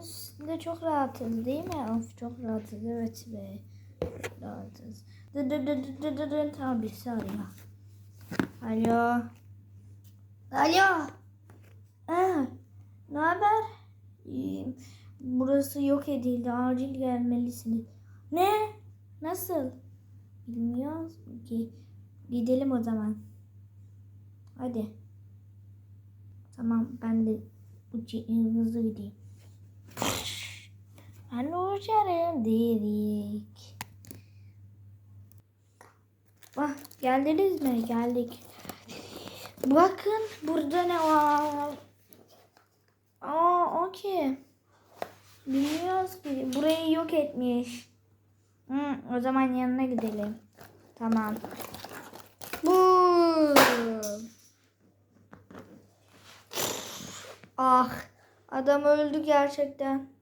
üstünde çok rahatız değil mi? Of çok rahatız evet be. Rahatız. Dı dı dı dı dı dı dı. Tamam birisi arıyor. Alo. Alo. Aa, ne haber? İyiyim. Burası yok edildi. Acil gelmelisiniz. Ne? Nasıl? Bilmiyoruz ki. Gidelim o zaman. Hadi. Tamam ben de uç- hızlı gideyim. Uçarım dedik. Bak geldiniz mi? Geldik. Bakın burada ne var? Aa o ki. Bilmiyoruz ki. Burayı yok etmiş. Hı, o zaman yanına gidelim. Tamam. Bu. Ah. Adam öldü gerçekten.